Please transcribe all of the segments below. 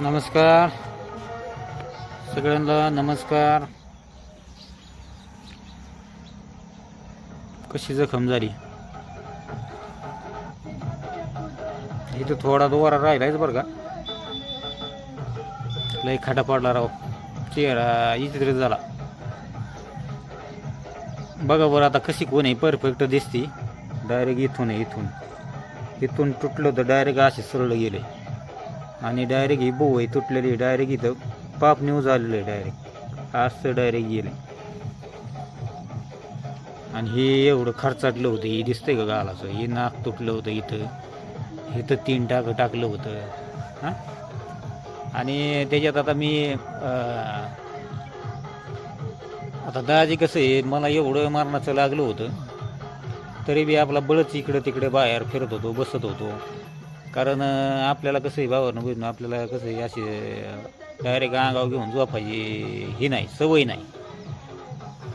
नमस्कार. सगळ्यांना नमस्कार. कशी जखम झाली? इथं थोडा दोरा राहिलायच बरं का? लय खाटा पडला राव. चेहरा इचित्र झाला. बघा बरं आता कशी कोण आहे? परफेक्ट दिसती. डायरेक्ट इथून आहे इथून. इथून तुटलं तर डायरेक्ट असे सरळ गेले. आणि डायरेक्ट ही बोव आहे तुटलेली डायरेक्ट इथं पाप न्यूज आलेलं आहे डायरेक्ट असं डायरेक्ट गेलं आणि हे एवढं खर्चाटलं होतं हे दिसतंय का गालाचं? हे नाक तुटलं होतं इथं. इथं तीन टाकं टाकलं होतं. हां? आणि त्याच्यात आता मी आता दाजी कसं आहे मला एवढं मारण्याचं लागलं होतं तरी बी आपला बळच इकडं तिकडे बाहेर फिरत होतो बसत होतो. कारण आपल्याला कसं आहे बाबांना आपल्याला कसं आहे असे डायरेक्ट अंगावर घेऊन झोपायची ही नाही सवय नाही.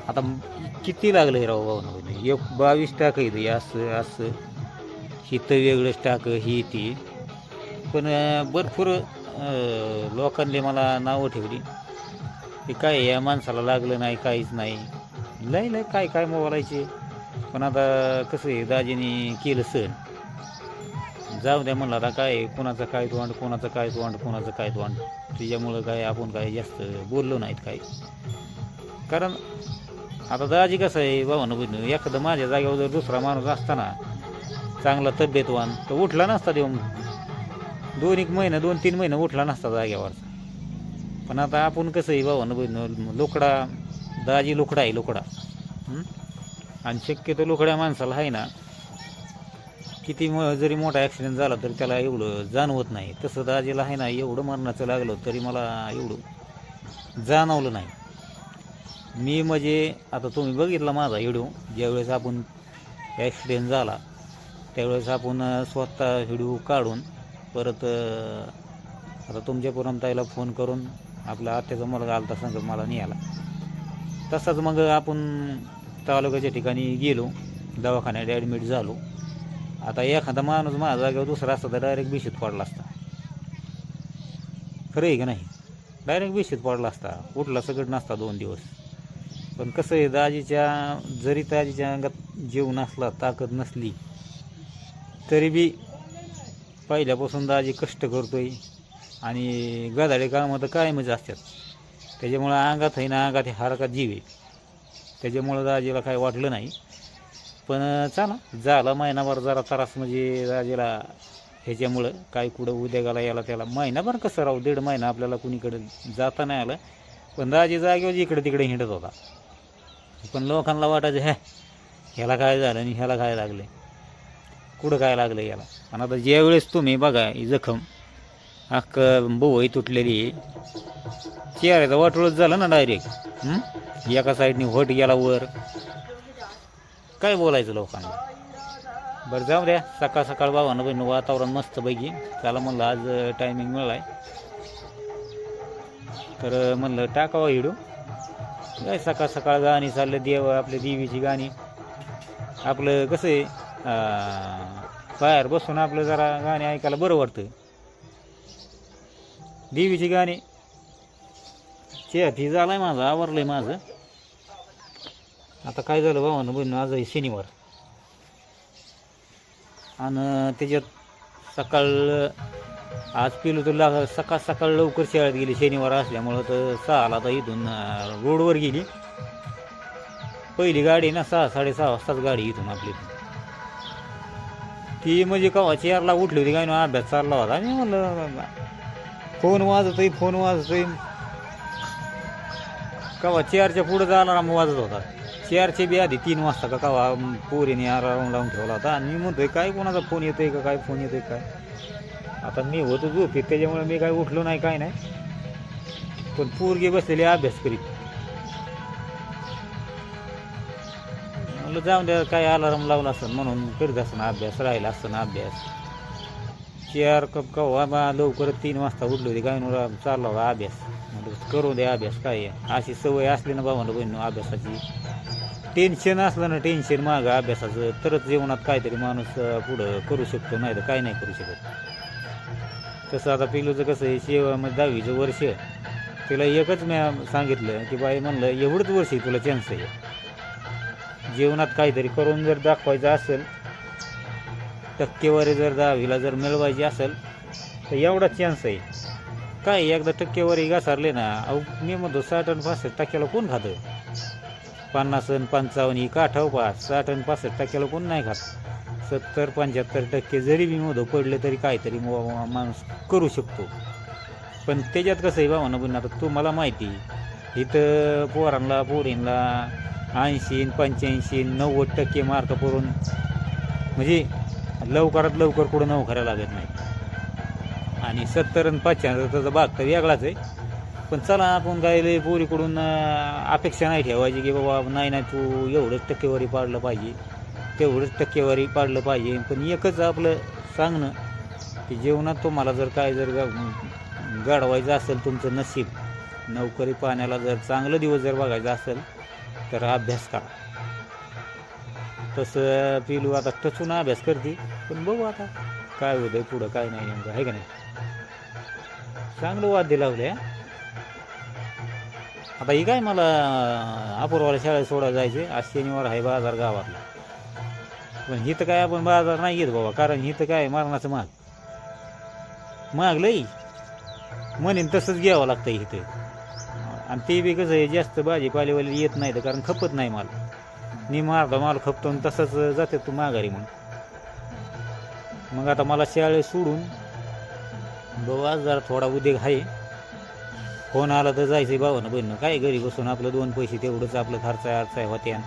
आता किती लागलं आहे राव बाबांना बहिण एक बावीस टाक आहे असं असं. हिथं वेगळंच टाक ही ती. पण भरपूर लोकांनी मला नावं ठेवली. की काय या माणसाला लागलं नाही काहीच नाही. लय लय काय काय बोलायचे पण आता कसं आहे दाजीने केलं सण जाऊ द्या म्हणलं आता काय कोणाचं काय तोंड कोणाचं काय तोंड कोणाचं काय तोंड? तिच्यामुळं काय आपण काय जास्त बोललो नाहीत काय कारण आता दाजी कसं आहे भावानं बहिण एखादं माझ्या जागेवर जर दुसरा माणूस असताना चांगला तब्येतवान तर उठला नसता देऊन. दोन एक महिना दोन तीन महिना उठला नसता जागेवर पण आता आपण कसं आहे भावानं बहिण लोकडा दाजी लोकडा आहे लोकडा. आणि शक्यतो लोकड्या माणसाला आहे ना किती म जरी मोठा ॲक्सिडेंट झाला तरी त्याला एवढं जाणवत नाही. तसं दाजीला आहे ना एवढं मरणाचं लागलं तरी मला एवढं जाणवलं नाही. मी म्हणजे आता तुम्ही बघितला माझा व्हिडिओ ज्यावेळेस आपण ॲक्सिडेंट झाला त्यावेळेस आपण स्वतः व्हिडिओ काढून परत आता तुमच्यापर्यंत ताईला फोन करून आपला आत्याचा मुलगा आलता सांगत मला न्यायला. तसाच मग आपण तालुक्याच्या ठिकाणी गेलो दवाखान्यात ॲडमिट झालो. आता एखादा माणूस माझ्या जागेवर दुसरा असता तर डायरेक्ट बिशीत पडला असता. खरं आहे का नाही? डायरेक्ट बिशीत पडला असता. उठला सगळं नसता दोन दिवस. पण कसं आहे दाजीच्या जरी दाजीच्या अंगात जीव नसला ताकद नसली तरी बी पहिल्यापासून दाजी कष्ट करतोय आणि गधाडे कामं तर कायमच असतात. त्याच्यामुळं अंगात आहे ना अंगात हे हारकात जीव आहे. त्याच्यामुळं दाजीला काय वाटलं नाही. पण चला. झाला महिनाभर जरा त्रास म्हणजे राजेला ह्याच्यामुळं काय कुठं उद्योगाला याला त्याला. महिनाभर कसं राहू दीड महिना आपल्याला कुणीकडे जाता नाही आलं. पण राजे जागेवर इकडे तिकडे हिंडत होता. पण लोकांना वाटायचं ह्या ह्याला काय झालं आणि ह्याला काय लागलं? कुठं काय लागलं याला? आणि आता ज्यावेळेस तुम्ही बघा ही जखम अख्ख बोवई तुटलेली चेहऱ्याचा चेहऱ्याचं वाटोळच झालं ना डायरेक्ट. एका साईडनी होट गेला वर. काय बोलायचं लोकांना? बरं जाऊ द्या. सकाळ सकाळ बाबांना बहिण वातावरण मस्त पैकी. त्याला म्हणलं आज टायमिंग मिळालाय. तर म्हणलं टाकावा हिडू. काय सकाळ सकाळ गाणी चाललं देव आपल्या देवीची गाणी. आपलं कसं आहे बाहेर बसून आपलं जरा गाणी ऐकायला बरं वाटतं देवीची गाणी. चेहती झालाय माझं आवरलंय माझं. आता काय झालं भावानं बहिण आज आहे शनिवार. आणि त्याच्यात सकाळ आज पिलो तर लाग सकाळ सकाळ लवकर शाळेत गेली शनिवार असल्यामुळं तर सहाला तर इथून रोडवर गेली. पहिली गाडी ना सहा साडेसहा वाजताच गाडी इथून आपली. ती म्हणजे कवा चेअरला उठली होती काय ना अभ्यास चालला होता. मी म्हणलं फोन वाजतोय फोन वाजतोय. कवा चेअरच्या पुढं जाणार मग वाजत होता. चेअरचे बी आधी तीन वाजता का कवा पोरीने अलार्म लावून ठेवला होता. आणि मी म्हणतोय काय कोणाचा फोन येतोय का? काय फोन येतोय काय आता मी होतो झोपेत त्याच्यामुळे मी काय उठलो नाही काय नाही. पण पोरगी बसलेली अभ्यास करीत. म्हणलं जाऊन द्या काय अलार्म लावला असेल म्हणून करीत असं अभ्यास राहिला असताना अभ्यास. चेअर कप कवा बा लवकर तीन वाजता उठलो होती काय नुरा चालला होता अभ्यास. म्हणलं करू द्या अभ्यास काय आहे? अशी सवय असली ना बाबा बहिण अभ्यासाची. टेन्शन असलं ना टेन्शन मागं अभ्यासाचं तरच जीवनात काहीतरी माणूस पुढं करू शकतो नाही तर काय नाही करू शकत. तसं आता पिलूचं कसं आहे शेव म्हणजे दहावीचं वर्ष तिला एकच मी सांगितलं की बाई म्हणलं एवढंच वर्ष आहे तुला चान्स आहे. जीवनात काहीतरी करून जर दाखवायचं असेल टक्केवारी जर दहावीला जर मिळवायची असेल तर एवढा चान्स आहे. काय एकदा टक्केवारी घासारले ना अहो मी म्हणतो साठ आणि पासष्ट टक्क्याला कोण खातं? पन्नास आणि पंचावन्न ही काठाव साठ आणि पासष्ट टक्क्याला कोण नाही खात? सत्तर पंच्याहत्तर टक्के जरी मी मधो पडले तरी काहीतरी माणूस करू शकतो. पण त्याच्यात कसं आहे भावना पण आता तुम्हाला माहिती इथं पोरांना पोरींना ऐंशी पंच्याऐंशी नव्वद टक्के मार्क पडून म्हणजे लवकरात लवकर कुठं नोकऱ्या लागत नाही आणि सत्तर आणि पाचशे भाग तर वेगळाच आहे. पण चला आपण गायले पोरीकडून अपेक्षा नाही ठेवायची की बाबा नाही नाही तू एवढंच टक्केवारी पाडलं पाहिजे. तेवढंच टक्केवारी पाडलं पाहिजे. पण एकच आपलं सांगणं की जेवणात तुम्हाला जर काय जर गाडवायचं असेल तुमचं नशीब नोकरी पाण्याला जर चांगलं दिवस जर बघायचं असेल तर अभ्यास करा. तसं पिलू आता टचून अभ्यास करते पण बघू आता काय होतंय पुढं काय नाही नेमकं आहे का नाही? चांगलं वाद्य लावले आता ही काय मला अपूर्वाला शाळेत सोडायला जायचे. आज शनिवार आहे बाजार गावातला. पण इथं काय आपण बाजार नाही घेत बाबा कारण इथं काय मरणाचं माग माग लई म्हणेन तसंच घ्यावं लागतं इथं. आणि ते बी कसं आहे जास्त भाजीपालेवाले येत नाही तर कारण खपत नाही माल. मी मारतो माल खपतो आणि तसंच जाते तू माघारी मग मग आता मला शाळे सोडून बाबा जरा थोडा उद्योग आहे. फोन आला तर जायचं भावानं बहिणं. काय घरी बसून आपलं दोन पैसे तेवढंच आपलं खर्च अडचाय आहे होत्या.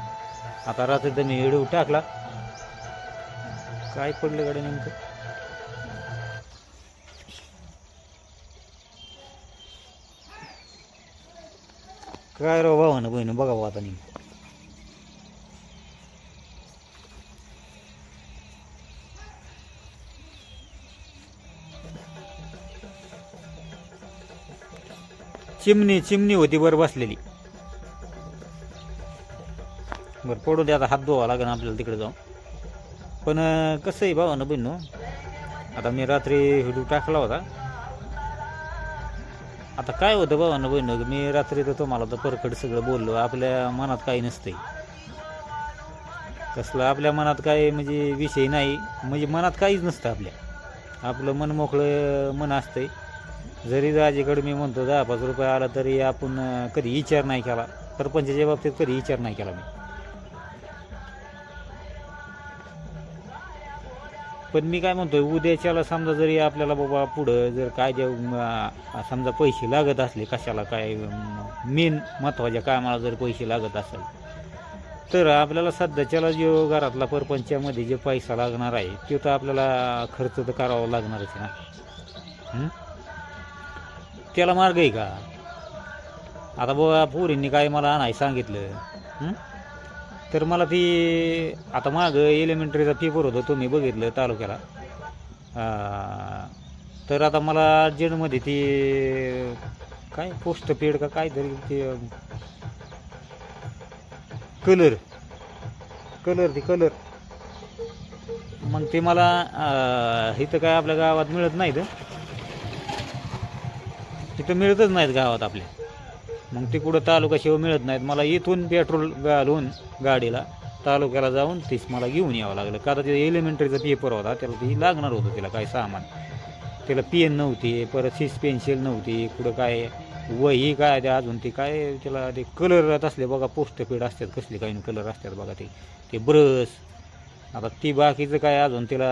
आता रात्री तर मी व्हिडिओ टाकला. काय पडलं गाडी नेमकं? काय राव भावानं बहिणं बघावं आता नेमकं. चिमणी चिमणी होती वर बसलेली. बरं पडू दे आता हात धुवा लागेल आपल्याला तिकडे जाऊन. पण कसं आहे भावानं बहिणू? आता मी रात्री व्हिडिओ टाकला होता. आता काय होतं भावानं बहिणू? मी रात्री तर तुम्हाला तर परखड सगळं बोललो. आपल्या मनात काही नसतंय. कसलं आपल्या मनात काय म्हणजे विषय नाही. म्हणजे मनात काहीच नसतं आपल्या. आपलं मन मोकळं मन असतंय. जरी दाजीकडे मी म्हणतो दहा पाच रुपये आला तरी आपण कधी विचार नाही केला. सरपंचाच्या बाबतीत कधी विचार नाही केला मी. पण मी काय म्हणतोय उद्याच्याला समजा जरी आपल्याला बाबा पुढं जर काय जे समजा पैसे लागत असले कशाला काय मेन महत्त्वाच्या कामाला जर पैसे लागत असेल तर आपल्याला सध्याच्याला जो घरातला परपंचामध्ये जे पैसा लागणार आहे तो तर आपल्याला खर्च तर करावा लागणारच ना. त्याला मार्ग आहे का? आता बाबा पोरींनी काय मला आणाय सांगितलं तर मला ती आता मागं एलिमेंटरीचा पेपर होता तुम्ही बघितलं तालुक्याला. तर आता मला अर्जंटमध्ये ती काय पोस्ट पेड का तरी ते कलर कलर ती कलर. मग ते मला इथं काय आपल्या गावात मिळत नाही तर तिथं मिळतच नाहीत गावात आपल्या मग ते कुठं तालुकाशिवाय मिळत नाहीत. मला इथून पेट्रोल घालून गाडीला तालुक्याला जाऊन तीच मला घेऊन यावं लागलं. कारण ते एलिमेंटरीचा पेपर होता. त्याला ती लागणार होतं तिला काय सामान. त्याला पेन नव्हती परत सिस पेन्सिल नव्हती कुठं काय वही काय ते अजून ते काय त्याला ते कलर असले बघा पोस्ट पेड असतात कसले काही कलर असतात बघा ते. ते ब्रश आता ती बाकीचं काय अजून तिला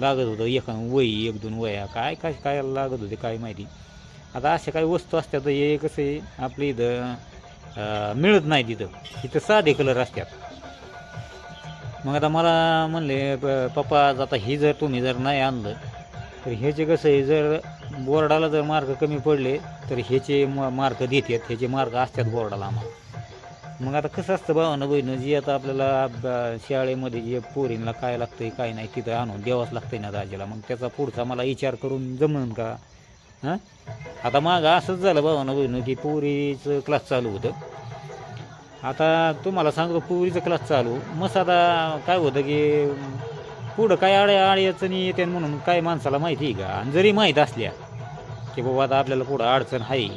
लागत होतं एक वही एक दोन वया काय काय काय लागत होते काय माहिती. आता अशा काही वस्तू असतात हे कसं आहे आपल्या इथं मिळत नाही तिथं. इथं साधे कलर असतात. मग आता मला म्हणले प- पप्पा आता हे जर तुम्ही जर नाही आणलं तर ह्याचे कसं आहे जर बोर्डाला जर मार्क कमी पडले तर ह्याचे मार्क देतात. ह्याचे मार्क असतात बोर्डाला आम्हाला. मग आता कसं असतं भावानं बहिणं जी आता आपल्याला शाळेमध्ये जे पोरींना काय लागतंय काय नाही तिथं आणून द्यावंच लागतंय ना दाजीला मग त्याचा पुढचा मला विचार करून जमन का? हां? आता मागं असंच झालं भावानं बहिणं की पोरीचं क्लास चालू होतं. आता तुम्हाला सांगतो पोरीचं क्लास चालू. मग आता काय होतं की पुढं काय आड्या अडचणी येते म्हणून काय माणसाला माहिती आहे का? आणि जरी माहीत असल्या की बाबा आता आपल्याला पुढं अडचण आहे.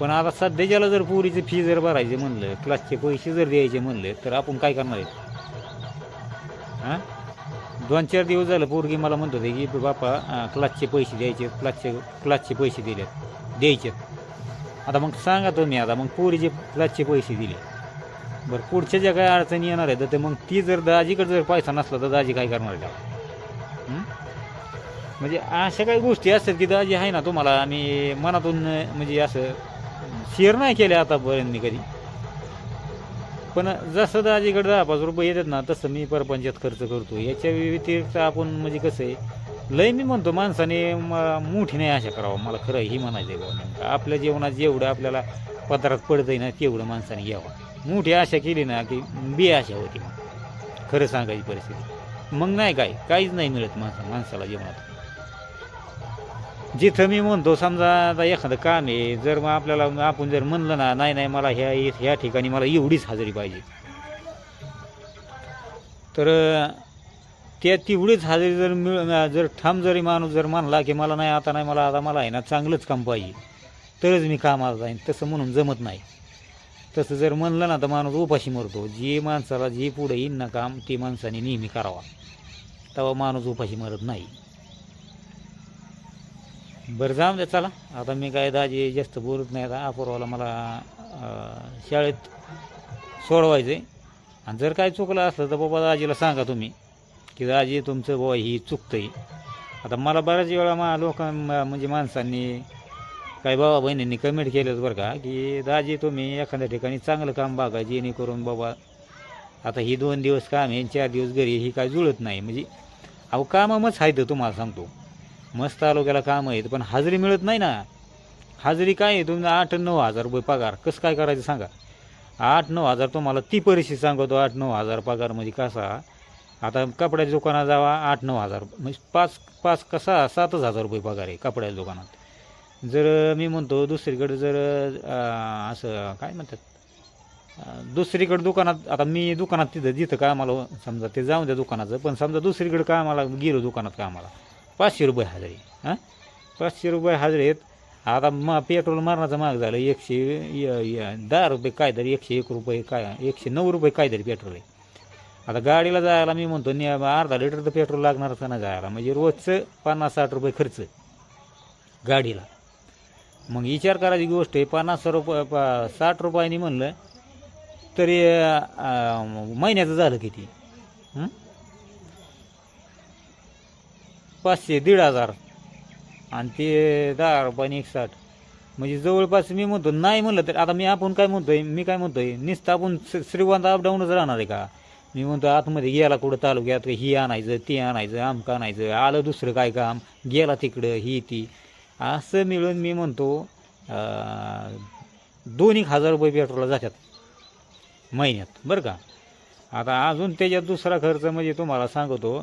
पण आता सध्याच्याला जर पुरीची फी जर भरायची म्हणलं क्लासचे पैसे जर द्यायचे म्हणले तर आपण काय करणार आहे? हां? दोन चार दिवस झालं पोरगी मला म्हणत होते की बापा क्लासचे पैसे द्यायचे क्लासचे क्लासचे पैसे दिले द्यायचे आता मग सांगा तुम्ही आता मग पोरीचे क्लासचे पैसे दिले. बरं पुढच्या ज्या काय अडचणी येणार आहेत तर मग ती जर दाजीकडे जर पैसा नसला तर दाजी काय करणार आहे? म्हणजे अशा काही गोष्टी असतात की दाजी आहे ना तुम्हाला आम्ही मनातून म्हणजे असं शेअर नाही केले आतापर्यंत मी कधी. पण जसं दाजीकडे दहा पाच रुपये येतात ना तसं मी परपंचात खर्च करतो. याच्या व्यतिरिक्त आपण म्हणजे कसं आहे लय मी म्हणतो माणसाने मोठी नाही आशा करावं. मला खरं ही म्हणायचं आहे बुवा नेमकं. आपल्या जेवणात जेवढं आपल्याला पदरात पडतंय ना तेवढं माणसाने घ्यावं. मोठी आशा केली ना की बे आशा होती. मग खरं सांगायची परिस्थिती. मग नाही काय काहीच नाही मिळत माणसा माणसाला जेवणात जिथं मी म्हणतो समजा आता एखादं काम आहे जर मग आपल्याला आपण जर म्हणलं ना नाही नाही मला ह्या ह्या ठिकाणी मला एवढीच हजेरी पाहिजे. तर त्या तेवढीच हजेरी जर मिळ जर ठाम जरी माणूस जर म्हणला की मला नाही आता नाही मला आता मला आहे ना चांगलंच काम पाहिजे. तरच मी कामाला जाईन. तसं म्हणून जमत नाही. तसं जर म्हणलं ना तर माणूस उपाशी मरतो. जे माणसाला जे पुढे येईन ना काम ते माणसाने नेहमी करावा. तेव्हा माणूस उपाशी मरत नाही. बरं जाऊन द्या चला. आता मी काय दाजी जास्त बोलत नाही. आता अपूर्वाला मला शाळेत सोडवायचं आहे आणि जर काय चुकलं असलं तर बाबा दाजीला सांगा तुम्ही की दाजी तुमचं बाबा ही चुकतं आहे आता मला बऱ्याच वेळा मा लोकां म्हणजे माणसांनी काही बाबा बहिणींनी कमेंट केलं बरं का की दाजी तुम्ही एखाद्या ठिकाणी चांगलं काम बघा जेणेकरून बाबा आता ही दोन दिवस काम आहे आणि चार दिवस घरी ही काय जुळत नाही. म्हणजे अहो कामामच तर तुम्हाला सांगतो. मस्त तालुक्याला काम आहेत पण हाजरी मिळत नाही ना. हाजरी काय आहे? तुम्ही आठ नऊ हजार रुपये पगार. कसं काय करायचं सांगा? आठ नऊ हजार तुम्हाला ती परिस्थिती सांगतो. आठ नऊ हजार पगार म्हणजे कसा? आता कपड्याच्या दुकानात जावा आठ नऊ हजार. म्हणजे पाच पाच कसा? सातच हजार रुपये पगार आहे कपड्याच्या दुकानात. जर मी म्हणतो दुसरीकडे जर असं काय म्हणतात? दुसरीकडे दुकानात आता मी दुकानात तिथं जिथं कामाला हो, समजा ते जाऊन द्या दुकानाचं पण समजा दुसरीकडे कामाला गेलो दुकानात कामाला पाचशे रुपये हजरी हां? पाचशे रुपये हजेरी आता मग पेट्रोल मारण्याचं महाग झालं एकशे दहा रुपये काहीतरी एकशे एक रुपये काय एकशे नऊ रुपये काहीतरी पेट्रोल आहे. आता गाडीला जायला मी म्हणतो नि अर्धा लिटर तर पेट्रोल लागणारच का नाही जायला? म्हणजे रोजचं पन्नास साठ रुपये खर्च गाडीला. मग विचार करायची गोष्ट आहे पन्नास रुपये साठ रुपयांनी म्हणलं तरी महिन्याचं झालं किती हं? पाचशे दीड हजार. आणि ते दहा रुपयाने एक साठ म्हणजे जवळपास मी म्हणतो नाही म्हणलं तर आता मी आपण काय म्हणतोय मी काय म्हणतोय नुसतं आपण श्रीवंत अपडाऊनच राहणार आहे का? मी म्हणतो आतमध्ये गेला कुठं तालुक्यात ही आणायचं ते आणायचं आमकं आणायचं आलं दुसरं काय काम गेला तिकडं ही ती. असं मिळून मी म्हणतो दोन एक हजार रुपये पेट्रोलला जातात. महिन्यात बरं का? आता अजून त्याच्यात दुसरा खर्च म्हणजे तुम्हाला सांगतो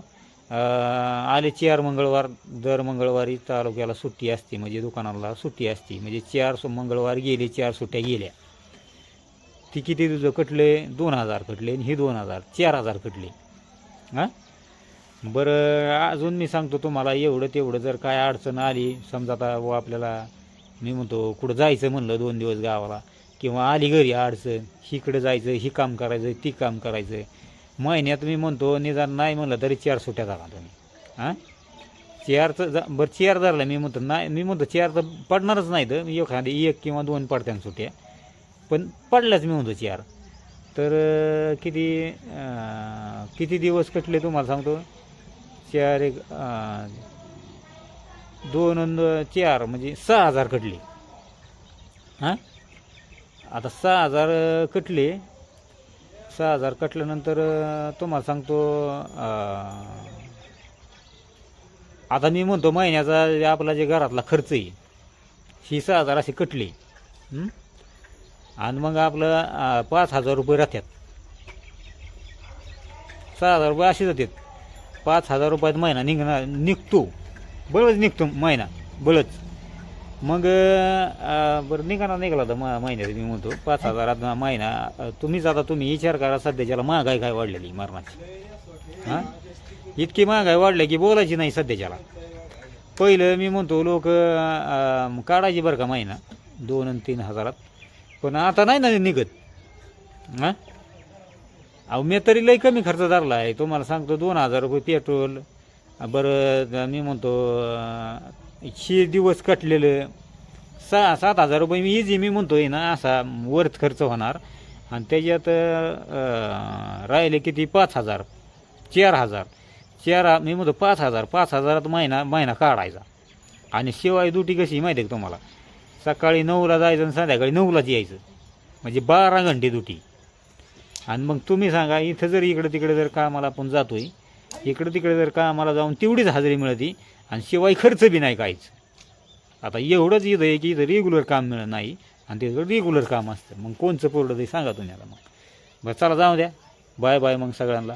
आले चार मंगळवार दर मंगळवारी तालुक्याला सुट्टी असते म्हणजे दुकानाला सुट्टी असते. म्हणजे चार सु- मंगळवार गेले चार सुट्ट्या गेल्या. ती किती तुझं कटले? दोन हजार कटले आणि हे दोन हजार चार हजार कटले. हां? बरं अजून मी सांगतो तुम्हाला एवढं तेवढं जर काय अडचण आली समजा आता बुवा आपल्याला मी म्हणतो कुठं जायचं म्हणलं दोन दिवस गावाला किंवा आली घरी अडचण हिकडं जायचं ही काम करायचं ती काम करायचं महिन्यात मी म्हणतो निदान नाही म्हणलं तरी चार सुट्या झाला तुम्ही. हां? चेअरचं जा बरं चेअर धरलं मी म्हणतो नाही मी म्हणतो चेअर तर पडणारच नाही तर एखादी एक किंवा दोन पडत्यान सुट्या. पण पडल्याच मी म्हणतो चेअर तर किती किती दिवस कटले तुम्हाला सांगतो? चार एक दोन अन चार म्हणजे सहा हजार कटले. हां? आता सहा हजार कटले. सहा हजार कटल्यानंतर तुम्हाला सांगतो आता मी म्हणतो महिन्याचा जे आपला जे घरातला खर्च आहे ही सहा हजार असे कटले. आणि मग आपलं पाच हजार रुपये राहतात. सहा हजार रुपये असे जातात. पाच हजार रुपयात महिना निघणार निघतो. बळच निघतो महिना बळच. मग अं, बरं निघाला निघाला तर मा महिन्यात मी म्हणतो पाच हजारात महिना अं, तुम्हीच आता तुम्ही विचार करा सध्याच्याला महागाई काय वाढलेली मरणाची. हां? इतकी महागाई वाढली की बोलायची नाही सध्याच्याला पहिलं मी म्हणतो लोक काढायची बरं का महिना दोन आणि तीन हजारात. पण आता नाही ना निघत. हां? अहो मी तरी लई कमी खर्च धरला आहे. तुम्हाला सांगतो दोन हजार रुपये पेट्रोल. बरं मी म्हणतो अं, शे दिवस कटलेलं. सहा सात हजार रुपये मी इझी मी म्हणतोय ना असा वरच खर्च होणार. आणि त्याच्यात राहिले किती? पाच हजार. चार हजार. चार मी म्हणतो पाच हजार. पाच हजारात महिना महिना काढायचा. आणि शिवाय दुटी कशी माहिती आहे का तुम्हाला? सकाळी नऊला जायचं आणि संध्याकाळी नऊलाच यायचं. म्हणजे बारा घंटे दुटी. आणि मग तुम्ही सांगा इथं जर इकडं तिकडे जर कामाला आपण जातोय इकडं तिकडे जर कामाला जाऊन तेवढीच हजेरी मिळते आणि शिवाय खर्च बी नाही काहीच. आता एवढंच इथं आहे की इथं रेग्युलर काम मिळत नाही आणि तिथं रेग्युलर काम असतं. मग कोणचं पोरडं ते सांगा तुम्ही आता मग. बरं चला जाऊ द्या. बाय बाय मग सगळ्यांना.